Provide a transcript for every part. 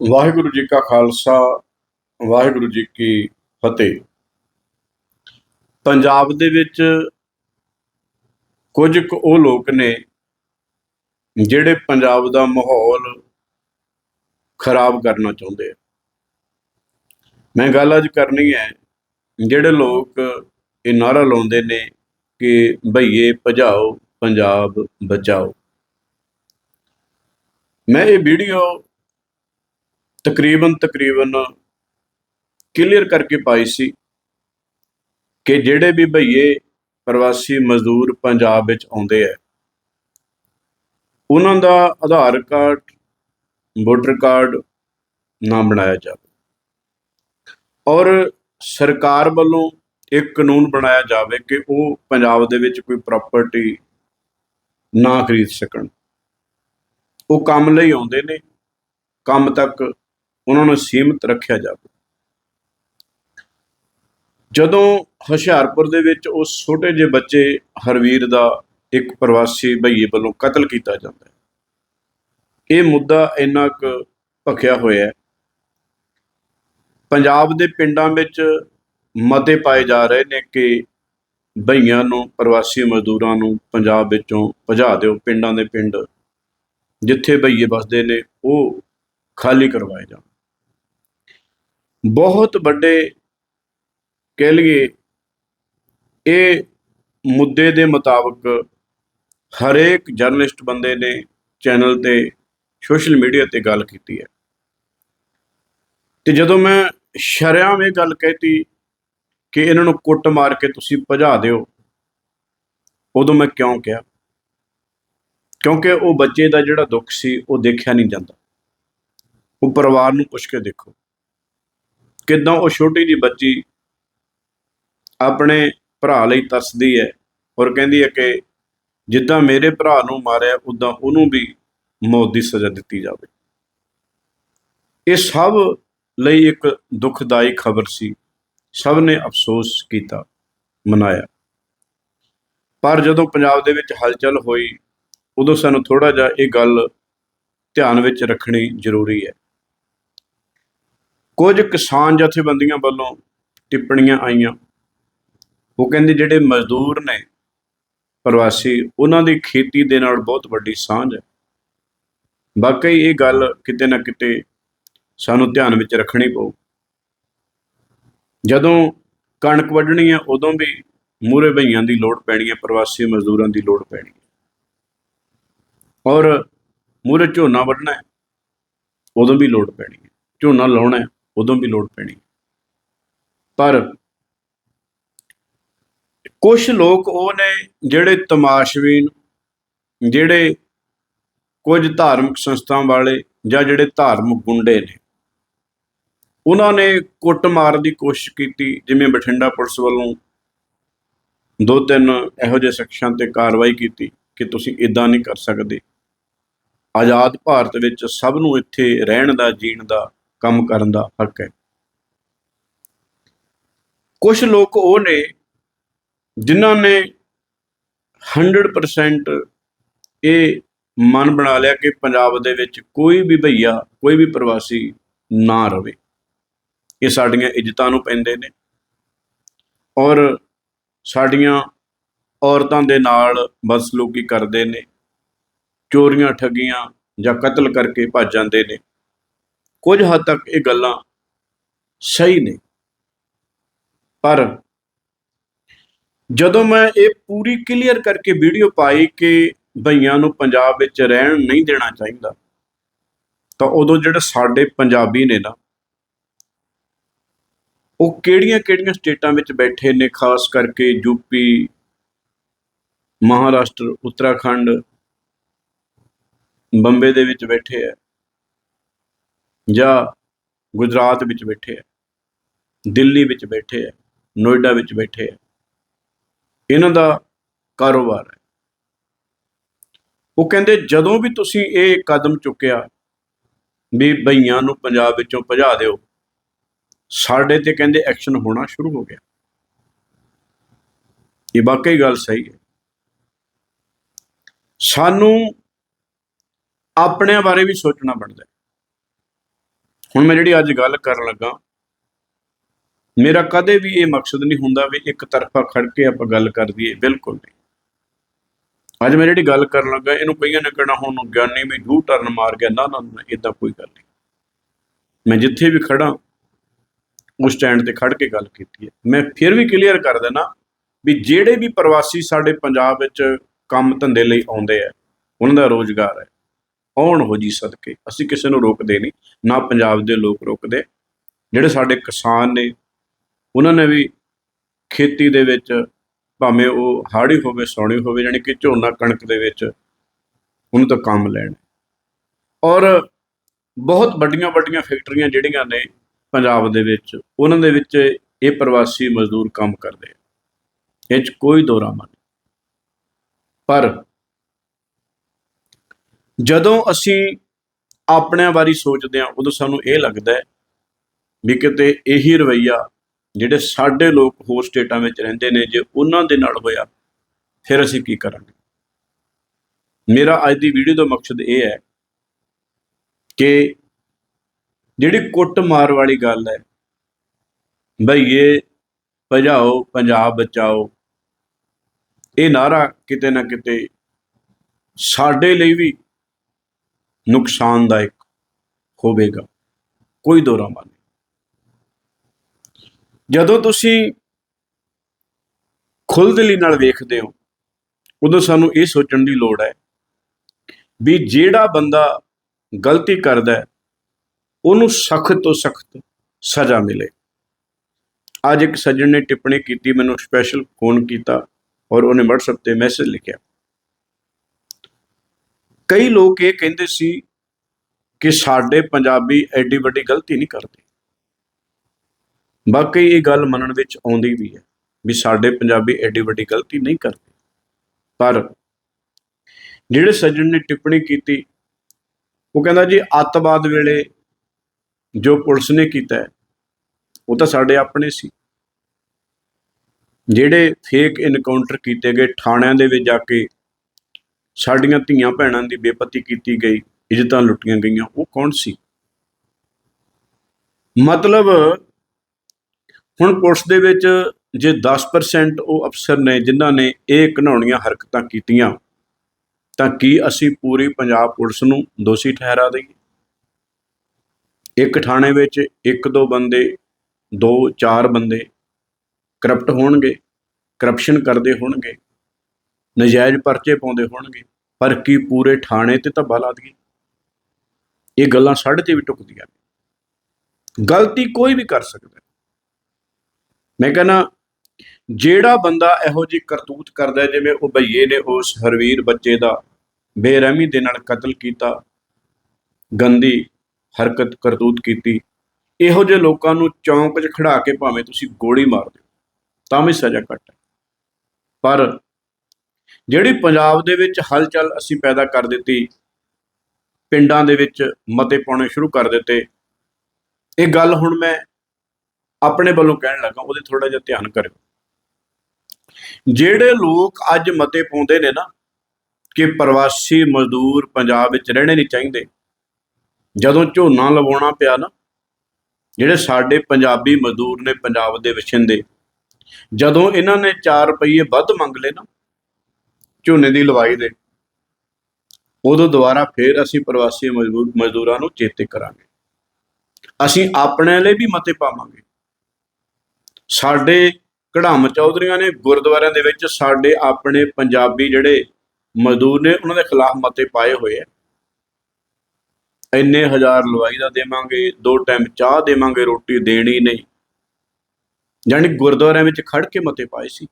ਵਾਹਿਗੁਰੂ ਜੀ ਕਾ ਖਾਲਸਾ, ਵਾਹਿਗੁਰੂ ਜੀ ਕੀ ਫਤਿਹ। ਪੰਜਾਬ ਦੇ ਵਿੱਚ ਕੁਝ ਕੁ ਉਹ ਲੋਕ ਨੇ ਜਿਹੜੇ ਪੰਜਾਬ ਦਾ ਮਾਹੌਲ ਖਰਾਬ ਕਰਨਾ ਚਾਹੁੰਦੇ ਆ। ਮੈਂ ਗੱਲ ਅੱਜ ਕਰਨੀ ਹੈ, ਜਿਹੜੇ ਲੋਕ ਇਹ ਨਾਰਾ ਲਾਉਂਦੇ ਨੇ ਕਿ ਭਈਏ ਭਜਾਓ, ਪੰਜਾਬ ਬਚਾਓ। ਮੈਂ ਇਹ ਵੀਡੀਓ ਤਕਰੀਬਨ ਤਕਰੀਬਨ ਕਲੀਅਰ ਕਰਕੇ ਪਾਈ ਸੀ ਕਿ ਜਿਹੜੇ ਵੀ ਭਈਏ ਪ੍ਰਵਾਸੀ ਮਜ਼ਦੂਰ ਪੰਜਾਬ ਵਿੱਚ ਆਉਂਦੇ ਆ, ਉਹਨਾਂ ਦਾ ਆਧਾਰ ਕਾਰਡ, ਵੋਟਰ ਕਾਰਡ ਨਾ ਬਣਾਇਆ ਜਾਵੇ। ਔਰ ਸਰਕਾਰ ਵੱਲੋਂ ਇੱਕ ਕਾਨੂੰਨ ਬਣਾਇਆ ਜਾਵੇ ਕਿ ਉਹ ਪੰਜਾਬ ਦੇ ਵਿੱਚ ਕੋਈ ਪ੍ਰਾਪਰਟੀ ਨਾ ਖਰੀਦ ਸਕਣ। ਉਹ ਕੰਮ ਲਈ ਆਉਂਦੇ ਨੇ, ਕੰਮ ਤੱਕ ਉਹਨਾਂ ਨੂੰ ਸੀਮਿਤ ਰੱਖਿਆ ਜਾਵੇ। ਜਦੋਂ ਹੁਸ਼ਿਆਰਪੁਰ ਦੇ ਵਿੱਚ ਉਸ ਛੋਟੇ ਜਿਹੇ ਬੱਚੇ ਹਰਵੀਰ ਦਾ ਇੱਕ ਪ੍ਰਵਾਸੀ ਭਈਏ ਵੱਲੋਂ ਕਤਲ ਕੀਤਾ ਜਾਂਦਾ ਹੈ, ਇਹ ਮੁੱਦਾ ਇੰਨਾ ਕੁ ਭਖਿਆ ਹੋਇਆ ਹੈ। ਪੰਜਾਬ ਦੇ ਪਿੰਡਾਂ ਵਿੱਚ ਮਤੇ ਪਾਏ ਜਾ ਰਹੇ ਨੇ ਕਿ ਭਈਆਂ ਨੂੰ, ਪ੍ਰਵਾਸੀ ਮਜ਼ਦੂਰਾਂ ਨੂੰ ਪੰਜਾਬ ਵਿੱਚੋਂ ਭਜਾ ਦਿਓ। ਪਿੰਡਾਂ ਦੇ ਪਿੰਡ ਜਿੱਥੇ ਭਈਏ ਵੱਸਦੇ ਨੇ, ਉਹ ਖਾਲੀ ਕਰਵਾਏ ਜਾਣ। ਬਹੁਤ ਵੱਡੇ ਕਹਿ ਲਈਏ, ਇਹ ਮੁੱਦੇ ਦੇ ਮੁਤਾਬਕ ਹਰੇਕ ਜਰਨਲਿਸਟ ਬੰਦੇ ਨੇ ਚੈਨਲ ਤੇ ਸੋਸ਼ਲ ਮੀਡੀਆ ਤੇ ਗੱਲ ਕੀਤੀ ਹੈ। ਤੇ ਜਦੋਂ ਮੈਂ ਸ਼ਰਿਆਮ ਇਹ ਗੱਲ ਕਹਿਤੀ ਕਿ ਇਹਨਾਂ ਨੂੰ ਕੁੱਟ ਮਾਰ ਕੇ ਤੁਸੀਂ ਭਜਾ ਦਿਓ, ਉਦੋਂ ਮੈਂ ਕਿਉਂ ਕਿਹਾ? ਕਿਉਂਕਿ ਉਹ ਬੱਚੇ ਦਾ ਜਿਹੜਾ ਦੁੱਖ ਸੀ, ਉਹ ਦੇਖਿਆ ਨਹੀਂ ਜਾਂਦਾ। ਉਹ ਪਰਿਵਾਰ ਨੂੰ ਪੁੱਛ ਕੇ ਦੇਖੋ। ਕਿਦਾਂ ਉਹ ਛੋਟੀ ਜੀ ਬੱਚੀ ਆਪਣੇ ਭਰਾ ਲਈ ਤਰਸਦੀ ਹੈ ਔਰ ਕਹਿੰਦੀ ਹੈ ਕਿ ਜਿੱਦਾਂ ਮੇਰੇ ਭਰਾ ਨੂੰ ਮਾਰਿਆ ਉਦਾਂ ਉਹਨੂੰ ਵੀ ਮੌਤ ਦੀ ਸਜ਼ਾ ਦਿੱਤੀ ਜਾਵੇ। ਇਹ ਸਭ ਲਈ ਇੱਕ ਦੁਖਦਾਈ ਖਬਰ ਸੀ। ਸਭ ਨੇ ਅਫਸੋਸ ਕੀਤਾ, ਮਨਾਇਆ। ਪਰ ਜਦੋਂ ਪੰਜਾਬ ਦੇ ਵਿੱਚ ਹਲਚਲ ਹੋਈ, ਉਦੋਂ ਸਾਨੂੰ ਥੋੜਾ ਜਿਹਾ ਇਹ ਗੱਲ ਧਿਆਨ ਵਿੱਚ ਰੱਖਣੀ ਜ਼ਰੂਰੀ ਹੈ। ਕੁਝ ਕਿਸਾਨ ਜਥੇਬੰਦੀਆਂ ਵੱਲੋਂ ਟਿੱਪਣੀਆਂ ਆਈਆਂ। ਉਹ ਕਹਿੰਦੇ ਜਿਹੜੇ ਮਜ਼ਦੂਰ ਨੇ, ਪ੍ਰਵਾਸੀ, ਉਹਨਾਂ ਦੀ ਖੇਤੀ ਦੇ ਨਾਲ ਬਹੁਤ ਵੱਡੀ ਸਾਂਝ ਹੈ। ਵਾਕਈ ਇਹ ਗੱਲ ਕਿਤੇ ਨਾ ਕਿਤੇ ਸਾਨੂੰ ਧਿਆਨ ਵਿੱਚ ਰੱਖਣੀ ਪਊ। ਜਦੋਂ ਕਣਕ ਵੱਢਣੀ ਹੈ, ਉਦੋਂ ਵੀ ਮੂਰੇ ਭਈਆਂ ਦੀ ਲੋੜ ਪੈਣੀ ਹੈ, ਪ੍ਰਵਾਸੀ ਮਜ਼ਦੂਰਾਂ ਦੀ ਲੋੜ ਪੈਣੀ ਹੈ। ਔਰ ਮੂਰੇ ਝੋਨਾ ਵੱਢਣਾ ਹੈ, ਉਦੋਂ ਵੀ ਲੋੜ ਪੈਣੀ ਹੈ। ਝੋਨਾ ਲਾਉਣਾ ਹੈ ਉਦੋਂ ਵੀ ਲੋੜ ਪੈਣੀ। ਪਰ ਕੁਝ ਲੋਕ ਉਹ ਨੇ ਜਿਹੜੇ ਤਮਾਸ਼ਵੀਨ, ਜਿਹੜੇ ਕੁਝ ਧਾਰਮਿਕ ਸੰਸਥਾਵਾਂ ਵਾਲੇ ਜਾਂ ਜਿਹੜੇ ਧਾਰਮਿਕ ਗੁੰਡੇ ਨੇ। ਉਹਨਾਂ ਨੇ ਕੁੱਟਮਾਰ ਦੀ ਕੋਸ਼ਿਸ਼ ਕੀਤੀ, ਜਿਵੇਂ ਬਠਿੰਡਾ ਪੁਲਿਸ ਵੱਲੋਂ ਦੋ ਤਿੰਨ ਇਹੋ ਜਿਹੇ ਸੈਕਸ਼ਨ ਤੇ ਕਾਰਵਾਈ ਕੀਤੀ ਕਿ ਤੁਸੀਂ ਇਦਾਂ ਨਹੀਂ ਕਰ ਸਕਦੇ। ਆਜ਼ਾਦ ਭਾਰਤ ਵਿੱਚ ਸਭ ਨੂੰ ਇੱਥੇ ਰਹਿਣ ਦਾ, ਜੀਣ ਦਾ ਕੰਮ ਕਰਨ ਦਾ ਹੱਕ ਹੈ। ਕੁਝ ਲੋਕ ਉਹ ਨੇ ਜਿਨ੍ਹਾਂ ਨੇ 100% ਇਹ ਮਨ ਬਣਾ ਲਿਆ ਕਿ ਪੰਜਾਬ ਦੇ ਵਿੱਚ ਕੋਈ ਵੀ ਭਈਆ, ਕੋਈ ਵੀ ਪ੍ਰਵਾਸੀ ਨਾ ਰਵੇ। ਇਹ ਸਾਡੀਆਂ ਇੱਜ਼ਤਾਂ ਨੂੰ ਪੈਂਦੇ ਨੇ ਔਰ ਸਾਡੀਆਂ ਔਰਤਾਂ ਦੇ ਨਾਲ ਬਦਸਲੂਕੀ ਕਰਦੇ ਨੇ ਚੋਰੀਆਂ ਠੱਗੀਆਂ ਜਾਂ ਕਤਲ ਕਰਕੇ ਭੱਜ ਜਾਂਦੇ ਨੇ। ਕੁਝ ਹੱਦ ਤੱਕ ਇਹ ਗੱਲਾਂ ਸਹੀ ਨੇ। ਪਰ ਜਦੋਂ ਮੈਂ ਇਹ ਪੂਰੀ ਕਲੀਅਰ ਕਰਕੇ ਵੀਡੀਓ ਪਾਈ ਕਿ ਭਈਆਂ ਨੂੰ ਪੰਜਾਬ ਵਿੱਚ ਰਹਿਣ ਨਹੀਂ ਦੇਣਾ ਚਾਹੀਦਾ, ਤਾਂ ਉਦੋਂ ਜਿਹੜੇ ਸਾਡੇ ਪੰਜਾਬੀ ਨੇ ਨਾ, ਉਹ ਕਿਹੜੀਆਂ-ਕਿਹੜੀਆਂ ਸਟੇਟਾਂ ਵਿੱਚ ਬੈਠੇ ਨੇ, ਖਾਸ ਕਰਕੇ ਯੂਪੀ ਮਹਾਰਾਸ਼ਟਰ, ਉੱਤਰਾਖੰਡ, ਬੰਬੇ ਦੇ ਵਿੱਚ ਬੈਠੇ ਆ। ਜਾਂ ਗੁਜਰਾਤ ਵਿੱਚ ਬੈਠੇ ਆ, ਦਿੱਲੀ ਵਿੱਚ ਬੈਠੇ ਆ, ਨੋਇਡਾ ਵਿੱਚ ਬੈਠੇ ਆ, ਇਹਨਾਂ ਦਾ ਕਾਰੋਬਾਰ ਹੈ। ਉਹ ਕਹਿੰਦੇ ਜਦੋਂ ਵੀ ਤੁਸੀਂ ਇਹ ਕਦਮ ਚੁੱਕਿਆ ਵੀ ਬਈਆਂ ਨੂੰ ਪੰਜਾਬ ਵਿੱਚੋਂ ਭਜਾ ਦਿਓ, ਸਾਡੇ ਤੇ ਕਹਿੰਦੇ ਐਕਸ਼ਨ ਹੋਣਾ ਸ਼ੁਰੂ ਹੋ ਗਿਆ। ਇਹ ਵਾਕਈ ਗੱਲ ਸਹੀ ਹੈ। ਸਾਨੂੰ ਆਪਣਿਆਂ ਬਾਰੇ ਵੀ ਸੋਚਣਾ ਪੈਂਦਾ ਹੈ। ਹੁਣ ਮੈਂ ਜਿਹੜੀ ਅੱਜ ਗੱਲ ਕਰਨ ਲੱਗਾ, ਮੇਰਾ ਕਦੇ ਵੀ ਇਹ ਮਕਸਦ ਨਹੀਂ ਹੁੰਦਾ ਵੀ ਇੱਕ ਤਰਫਾ ਖੜ ਕੇ ਆਪਾਂ ਗੱਲ ਕਰ ਦਈਏ, ਬਿਲਕੁਲ ਨਹੀਂ। ਅੱਜ ਮੈਂ ਜਿਹੜੀ ਗੱਲ ਕਰਨ ਲੱਗਾ, ਇਹਨੂੰ ਕਈਆਂ ਨੇ ਕਹਿਣਾ, ਹੁਣ ਗਿਆਨੀ ਵੀ ਜੂ ਟਰਨ ਮਾਰ ਗਿਆ, ਨਾ ਨਾ ਇਦਾਂ ਕੋਈ ਗੱਲ ਨਹੀਂ। ਮੈਂ ਜਿੱਥੇ ਵੀ ਖੜਾ ਉਸ ਸਟੈਂਡ ਤੇ ਖੜ ਕੇ ਗੱਲ ਕੀਤੀ ਹੈ। ਮੈਂ ਫਿਰ ਵੀ ਕਲੀਅਰ ਕਰ ਦੇਣਾ ਵੀ ਜਿਹੜੇ ਵੀ ਪ੍ਰਵਾਸੀ ਸਾਡੇ ਪੰਜਾਬ ਵਿੱਚ ਕੰਮ ਧੰਦੇ ਲਈ ਆਉਂਦੇ ਆ, ਉਹਨਾਂ ਦਾ ਰੋਜ਼ਗਾਰ ਹੈ। ਆਉਣ ਹੋ ਜੀ ਸਦਕੇ। ਅਸੀਂ ਕਿਸੇ ਨੂੰ ਰੋਕਦੇ ਨਹੀਂ, ਨਾ ਪੰਜਾਬ ਦੇ ਲੋਕ ਰੋਕਦੇ। ਜਿਹੜੇ ਸਾਡੇ ਕਿਸਾਨ ਨੇ, ਉਹਨਾਂ ਨੇ ਵੀ ਖੇਤੀ ਦੇ ਵਿੱਚ ਭਾਵੇਂ ਉਹ ਹਾੜੀ ਹੋਵੇ, ਸੌਣੀ ਹੋਵੇ ਯਾਨੀ ਕਿ ਝੋਨਾ ਕਣਕ ਦੇ ਵਿੱਚ ਉਹਨੂੰ ਤਾਂ ਕੰਮ ਲੈਣ। ਔਰ ਬਹੁਤ ਵੱਡੀਆਂ ਵੱਡੀਆਂ ਫੈਕਟਰੀਆਂ ਜਿਹੜੀਆਂ ਨੇ ਪੰਜਾਬ ਦੇ ਵਿੱਚ, ਉਹਨਾਂ ਦੇ ਵਿੱਚ ਇਹ ਪ੍ਰਵਾਸੀ ਮਜ਼ਦੂਰ ਕੰਮ ਕਰਦੇ ਆ। ਇਹ 'ਚ ਕੋਈ ਦੋਰਾਮਾ ਨਹੀਂ। ਪਰ ਜਦੋਂ ਅਸੀਂ ਆਪਣਿਆਂ ਬਾਰੇ ਸੋਚਦੇ ਹਾਂ, ਉਦੋਂ ਸਾਨੂੰ ਇਹ ਲੱਗਦਾ ਹੈ ਵੀ ਕਿਤੇ ਇਹੀ ਰਵਈਆ ਜਿਹੜੇ ਸਾਡੇ ਲੋਕ ਹੋਰ ਸਟੇਟਾਂ ਵਿੱਚ ਰਹਿੰਦੇ ਨੇ, ਜੇ ਉਹਨਾਂ ਦੇ ਨਾਲ ਹੋਇਆ, ਫਿਰ ਅਸੀਂ ਕੀ ਕਰਾਂਗੇ? ਮੇਰਾ ਅੱਜ ਦੀ ਵੀਡੀਓ ਦਾ ਮਕਸਦ ਇਹ ਹੈ ਕਿ ਜਿਹੜੀ ਕੁੱਟ ਮਾਰ ਵਾਲੀ ਗੱਲ ਹੈ ਭਈਏ ਭਜਾਓ, ਪੰਜਾਬ ਬਚਾਓ, ਇਹ ਨਾਰਾ ਕਿਤੇ ਨਾ ਕਿਤੇ ਸਾਡੇ ਲਈ ਵੀ ਨੁਕਸਾਨਦਾਇਕ ਹੋਵੇਗਾ। ਕੋਈ ਦੋਰਾਮਾ ਨਹੀਂ। ਜਦੋਂ ਤੁਸੀਂ ਖੁੱਲ੍ਹਦਿਲੀ ਨਾਲ ਵੇਖਦੇ ਹੋ, ਉਦੋਂ ਸਾਨੂੰ ਇਹ ਸੋਚਣ ਦੀ ਲੋੜ ਹੈ ਵੀ ਜਿਹੜਾ ਬੰਦਾ ਗਲਤੀ ਕਰਦਾ ਉਹਨੂੰ ਸਖਤ ਤੋਂ ਸਖਤ ਸਜ਼ਾ ਮਿਲੇ। ਅੱਜ ਇੱਕ ਸੱਜਣ ਨੇ ਟਿੱਪਣੀ ਕੀਤੀ, ਮੈਨੂੰ ਸਪੈਸ਼ਲ ਫੋਨ ਕੀਤਾ ਔਰ ਉਹਨੇ WhatsApp ਤੇ ਮੈਸੇਜ ਲਿਖਿਆ। ਕਈ ਲੋਕ ਇਹ ਕਹਿੰਦੇ ਸੀ ਕਿ ਸਾਡੇ ਪੰਜਾਬੀ ਐਡੀ ਵੱਡੀ ਗਲਤੀ ਨਹੀਂ ਕਰਦੇ। ਬਾਕੀ ਇਹ ਗੱਲ ਮੰਨਣ ਵਿੱਚ ਆਉਂਦੀ ਵੀ ਹੈ ਵੀ ਸਾਡੇ ਪੰਜਾਬੀ ਐਡੀ ਵੱਡੀ ਗਲਤੀ ਨਹੀਂ ਕਰਦੇ। ਪਰ ਜਿਹੜੇ ਸੱਜਣ ਨੇ ਟਿੱਪਣੀ ਕੀਤੀ, ਉਹ ਕਹਿੰਦਾ ਜੀ ਅੱਤਵਾਦ ਵੇਲੇ ਜੋ ਪੁਲਿਸ ਨੇ ਕੀਤਾ ਉਹ ਤਾਂ ਸਾਡੇ ਆਪਣੇ ਸੀ। ਜਿਹੜੇ ਫੇਕ ਇਨਕਾਊਂਟਰ ਕੀਤੇ ਗਏ ਥਾਣਿਆਂ ਦੇ ਵਿੱਚ ਜਾ ਕੇ ਸਾਡੀਆਂ ਧੀਆਂ ਭੈਣਾਂ ਦੀ ਬੇਪਤੀ ਕੀਤੀ ਗਈ, ਇੱਜ਼ਤਾਂ ਲੁੱਟੀਆਂ ਗਈਆਂ, ਉਹ ਕੌਣ ਸੀ? ਮਤਲਬ ਹੁਣ ਪੁਲਿਸ ਦੇ ਵਿੱਚ ਜੇ 10% ਉਹ ਅਫਸਰ ਨੇ, ਜਿਨ੍ਹਾਂ ਨੇ ਇਹ ਘਿਨਾਉਣੀਆਂ ਹਰਕਤਾਂ ਕੀਤੀਆਂ, ਤਾਂ ਕੀ ਅਸੀਂ ਪੂਰੀ ਪੰਜਾਬ ਪੁਲਿਸ ਨੂੰ ਦੋਸ਼ੀ ਠਹਿਰਾ ਦਈਏ? ਇੱਕ ਥਾਣੇ ਵਿੱਚ ਇੱਕ ਦੋ ਬੰਦੇ, ਦੋ ਚਾਰ ਬੰਦੇ ਕਰਪਟ ਹੋਣਗੇ ਕਰਪਸ਼ਨ ਕਰਦੇ ਹੋਣਗੇ ਨਜਾਇਜ਼ ਪਰਚੇ ਪਾਉਂਦੇ ਹੋਣਗੇ, ਪਰ ਕੀ ਪੂਰੇ ਥਾਣੇ ਤੇ ਧੱਬਾ ਲਾ ਦਈਏ? ਇਹ ਗੱਲਾਂ ਸਾਡੇ ਤੇ ਵੀ ਟੁਕਦੀਆਂ ਨੇ। ਗਲਤੀ ਕੋਈ ਵੀ ਕਰ ਸਕਦਾ ਮੈਂ ਕਹਿੰਦਾ, ਜਿਹੜਾ ਬੰਦਾ ਇਹੋ ਜਿਹੀ ਕਰਤੂਤ ਕਰਦਾ ਜਿਵੇਂ ਉਹ ਭਈਏ ਨੇ ਉਸ ਹਰਵੀਰ ਬੱਚੇ ਦਾ ਬੇਰਹਿਮੀ ਦੇ ਨਾਲ ਕਤਲ ਕੀਤਾ, ਗੰਦੀ ਹਰਕਤ ਕਰਤੂਤ ਕੀਤੀ, ਇਹੋ ਜਿਹੇ ਲੋਕਾਂ ਨੂੰ ਚੌਂਕ 'ਚ ਖੜਾ ਕੇ ਭਾਵੇਂ ਤੁਸੀਂ ਗੋਲੀ ਮਾਰ ਦਿਓ, ਤਾਂ ਵੀ ਸਜ਼ਾ ਘੱਟ ਹੈ। ਪਰ ਜਿਹੜੀ ਪੰਜਾਬ ਦੇ ਵਿੱਚ ਹਲਚਲ ਅਸੀਂ ਪੈਦਾ ਕਰ ਦਿੱਤੀ, ਪਿੰਡਾਂ ਦੇ ਵਿੱਚ ਮਤੇ ਪਾਉਣੇ ਸ਼ੁਰੂ ਕਰ ਦਿੱਤੇ। ਇਹ ਗੱਲ ਹੁਣ ਮੈਂ ਆਪਣੇ ਵੱਲੋਂ ਕਹਿਣ ਲੱਗਾ, ਉਹਦੇ ਥੋੜਾ ਜਿਹਾ ਧਿਆਨ ਕਰਿਓ। ਜਿਹੜੇ ਲੋਕ ਅੱਜ ਮਤੇ ਪਾਉਂਦੇ ਨੇ ਨਾ ਕਿ ਪ੍ਰਵਾਸੀ ਮਜ਼ਦੂਰ ਪੰਜਾਬ ਵਿੱਚ ਰਹਿਣੇ ਨਹੀਂ ਚਾਹੀਦੇ, ਜਦੋਂ ਝੋਨਾ ਲਵਾਉਣਾ ਪਿਆ ਨਾ, ਜਿਹੜੇ ਸਾਡੇ ਪੰਜਾਬੀ ਮਜ਼ਦੂਰ ਨੇ ਪੰਜਾਬ ਦੇ ਵਿਛਿੰਦੇ ਜਦੋਂ ਇਹਨਾਂ ਨੇ 4 ਰੁਪਏ ਵੱਧ ਮੰਗ ਲਏ ਨਾ ਝੋਨੇ ਦੀ ਲਵਾਈ ਦੇ। ਉਦੋਂ ਦੁਬਾਰਾ ਫੇਰ ਅਸੀਂ ਪ੍ਰਵਾਸੀ ਮਜ਼ਦੂਰ ਮਜ਼ਦੂਰਾਂ ਨੂੰ ਚੇਤੇ ਕਰਾਂਗੇ। ਅਸੀਂ ਆਪਣੇ ਲਈ ਵੀ ਮਤੇ ਪਾਵਾਂਗੇ। ਸਾਡੇ ਕਢਾਮ ਚੌਧਰੀਆਂ ਨੇ ਗੁਰਦੁਆਰਿਆਂ ਦੇ ਵਿੱਚ ਸਾਡੇ ਆਪਣੇ ਪੰਜਾਬੀ ਜਿਹੜੇ ਮਜ਼ਦੂਰ ਨੇ, ਉਹਨਾਂ ਦੇ ਖਿਲਾਫ ਮਤੇ ਪਾਏ ਹੋਏ ਆ। ਇੰਨੇ ਹਜ਼ਾਰ ਲਵਾਈ ਦਾ ਦੇਵਾਂਗੇ, ਦੋ ਟਾਈਮ ਚਾਹ ਦੇਵਾਂਗੇ, ਰੋਟੀ ਦੇਣੀ ਨਹੀਂ। ਜਾਨੀ ਗੁਰਦੁਆਰਿਆਂ ਵਿੱਚ ਖੜ ਕੇ ਮਤੇ ਪਾਏ ਸੀ।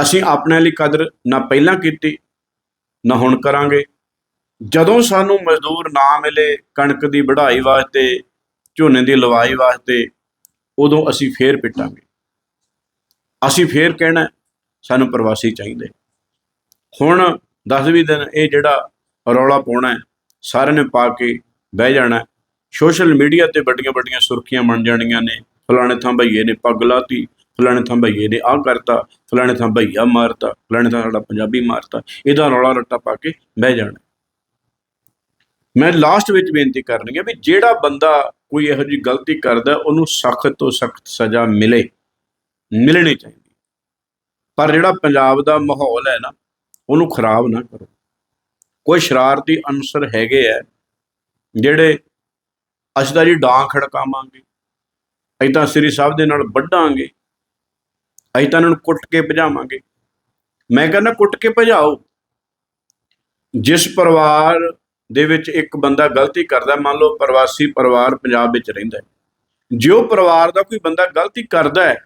ਅਸੀਂ ਆਪਣੇ ਲਈ ਕਦਰ ਨਾ ਪਹਿਲਾਂ ਕੀਤੀ, ਨਾ ਹੁਣ ਕਰਾਂਗੇ। ਜਦੋਂ ਸਾਨੂੰ ਮਜ਼ਦੂਰ ਨਾ ਮਿਲੇ ਕਣਕ ਦੀ ਵਢਾਈ ਵਾਸਤੇ, ਝੋਨੇ ਦੀ ਲਵਾਈ ਵਾਸਤੇ, ਉਦੋਂ ਅਸੀਂ ਫੇਰ ਪਿੱਟਾਂਗੇ। ਅਸੀਂ ਫੇਰ ਕਹਿਣਾ, ਸਾਨੂੰ ਪ੍ਰਵਾਸੀ ਚਾਹੀਦੇ। ਹੁਣ 10ਵੀਂ ਦਿਨ ਇਹ ਜਿਹੜਾ ਰੌਲਾ ਪਾਉਣਾ, ਸਾਰਿਆਂ ਨੇ ਪਾ ਕੇ ਬਹਿ ਜਾਣਾ। ਸੋਸ਼ਲ ਮੀਡੀਆ ਤੇ ਵੱਡੀਆਂ ਵੱਡੀਆਂ ਸੁਰਖੀਆਂ ਬਣ ਜਾਣੀਆਂ ਨੇ। ਫਲਾਣੇ ਥਾਂ ਭਈਏ ਨੇ ਪੱਗ ਲਾਤੀ ਫਲਾਣੇ ਥਾਂ ਭਈਏ ਨੇ ਆਹ ਕਰਤਾ, ਫਲਾਣੇ ਥਾਂ ਭਈਆ ਮਾਰਤਾ, ਫਲਾਣੇ ਥਾਂ ਸਾਡਾ ਪੰਜਾਬੀ ਮਾਰਤਾ, ਇਹਦਾ ਰੌਲਾ ਰੱਟਾ ਪਾ ਕੇ ਬਹਿ ਜਾਣਾ। ਮੈਂ ਲਾਸਟ ਵਿੱਚ ਬੇਨਤੀ ਕਰਨੀ ਹੈ ਵੀ ਜਿਹੜਾ ਬੰਦਾ ਕੋਈ ਇਹੋ ਜਿਹੀ ਗਲਤੀ ਕਰਦਾ, ਉਹਨੂੰ ਸਖਤ ਤੋਂ ਸਖਤ ਸਜ਼ਾ ਮਿਲੇ, ਮਿਲਣੀ ਚਾਹੀਦੀ। ਪਰ ਜਿਹੜਾ ਪੰਜਾਬ ਦਾ ਮਾਹੌਲ ਹੈ ਨਾ, ਉਹਨੂੰ ਖਰਾਬ ਨਾ ਕਰੋ। ਕੋਈ ਸ਼ਰਾਰਤੀ ਅਨਸਰ ਹੈਗੇ ਆ, ਜਿਹੜੇ ਅਸੀਂ ਤਾਂ ਜੀ ਡਾਂ ਖੜਕਾਵਾਂਗੇ, ਅਸੀਂ ਤਾਂ ਸ੍ਰੀ ਸਾਹਿਬ ਦੇ ਨਾਲ ਵੱਢਾਂਗੇ ਅਸੀਂ ਤਾਂ ਇਹਨਾਂ ਨੂੰ ਕੁੱਟ ਕੇ ਭਜਾਵਾਂਗੇ। ਮੈਂ ਕਹਿੰਦਾ ਕੁੱਟ ਕੇ ਭਜਾਓ। ਜਿਸ ਪਰਿਵਾਰ ਦੇ ਵਿੱਚ ਇੱਕ ਬੰਦਾ ਗਲਤੀ ਕਰਦਾ, ਮੰਨ ਲਓ ਪ੍ਰਵਾਸੀ ਪਰਿਵਾਰ ਪੰਜਾਬ ਵਿੱਚ ਰਹਿੰਦਾ ਹੈ। ਜੇ ਉਹ ਪਰਿਵਾਰ ਦਾ ਕੋਈ ਬੰਦਾ ਗਲਤੀ ਕਰਦਾ ਹੈ,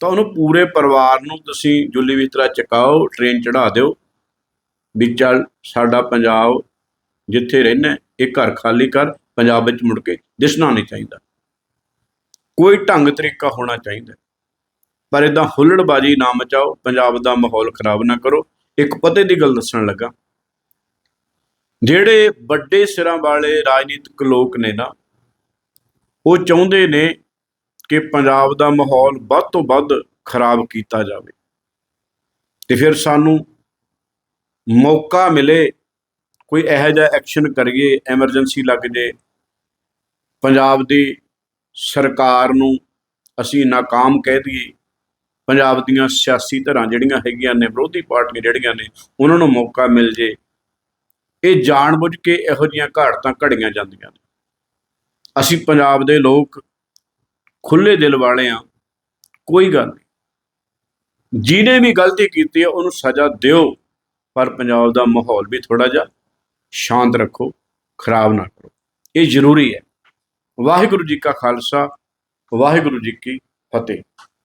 ਤਾਂ ਉਹਨੂੰ ਪੂਰੇ ਪਰਿਵਾਰ ਨੂੰ ਤੁਸੀਂ ਜੁੱਲੀ ਵਿਤਰਾ ਚਕਾਓ, ਟ੍ਰੇਨ ਚੜਾ ਦਿਓ ਵੀ ਚੱਲ ਸਾਡਾ ਪੰਜਾਬ ਜਿੱਥੇ ਰਹਿਣਾ ਇਹ ਘਰ ਖਾਲੀ ਕਰ, ਪੰਜਾਬ ਵਿੱਚ ਮੁੜ ਕੇ ਦਿਸਣਾ ਨਹੀਂ ਚਾਹੀਦਾ। ਕੋਈ ਢੰਗ ਤਰੀਕਾ ਹੋਣਾ ਚਾਹੀਦਾ। ਪਰ ਇਦਾਂ ਹੁੱਲੜਬਾਜੀ ਨਾ ਮਚਾਓ, ਪੰਜਾਬ ਦਾ ਮਾਹੌਲ ਖਰਾਬ ਨਾ ਕਰੋ। ਇੱਕ ਪਤੇ ਦੀ ਗੱਲ ਦੱਸਣ ਲੱਗਾ। ਜਿਹੜੇ ਵੱਡੇ ਸਿਰਾਂ ਵਾਲੇ ਰਾਜਨੀਤਿਕ ਲੋਕ ਨੇ ਨਾ, ਉਹ ਚਾਹੁੰਦੇ ਨੇ ਕਿ ਪੰਜਾਬ ਦਾ ਮਾਹੌਲ ਵੱਧ ਤੋਂ ਵੱਧ ਖਰਾਬ ਕੀਤਾ ਜਾਵੇ। ਤੇ ਫਿਰ ਸਾਨੂੰ ਮੌਕਾ ਮਿਲੇ, ਕੋਈ ਇਹੋ ਜਿਹਾ ਐਕਸ਼ਨ ਕਰੀਏ, ਐਮਰਜੈਂਸੀ ਲੱਗ ਜੇ, ਪੰਜਾਬ ਦੀ ਸਰਕਾਰ ਨੂੰ ਅਸੀਂ ਨਾਕਾਮ ਕਹਿ ਦਈਏ। ਪੰਜਾਬ ਦੀਆਂ ਸਿਆਸੀ ਧਰਾਂ ਜਿਹੜੀਆਂ ਹੈਗੀਆਂ ਨੇ, ਵਿਰੋਧੀ ਪਾਰਟੀਆਂ ਜਿਹੜੀਆਂ ਨੇ, ਉਹਨਾਂ ਨੂੰ ਮੌਕਾ ਮਿਲ ਜੇ। ਇਹ ਜਾਣਬੁੱਝ ਕੇ ਇਹੋ ਜਿਹੀਆਂ ਘਾੜਤਾਂ ਘੜੀਆਂ ਜਾਂਦੀਆਂ ਨੇ। ਅਸੀਂ ਪੰਜਾਬ ਦੇ ਲੋਕ ਖੁੱਲੇ ਦਿਲ ਵਾਲੇ ਆ ਕੋਈ ਗੱਲ ਨਹੀਂ। ਜਿਹਨੇ ਵੀ ਗਲਤੀ ਕੀਤੀ ਹੈ, ਉਹਨੂੰ ਸਜ਼ਾ ਦਿਓ, ਪਰ ਪੰਜਾਬ ਦਾ ਮਾਹੌਲ ਵੀ ਥੋੜਾ ਜਿਹਾ ਸ਼ਾਂਤ ਰੱਖੋ, ਖਰਾਬ ਨਾ ਕਰੋ। ਇਹ ਜ਼ਰੂਰੀ ਹੈ। ਵਾਹਿਗੁਰੂ ਜੀ ਕਾ ਖਾਲਸਾ, ਵਾਹਿਗੁਰੂ ਜੀ ਕੀ ਫਤਿਹ।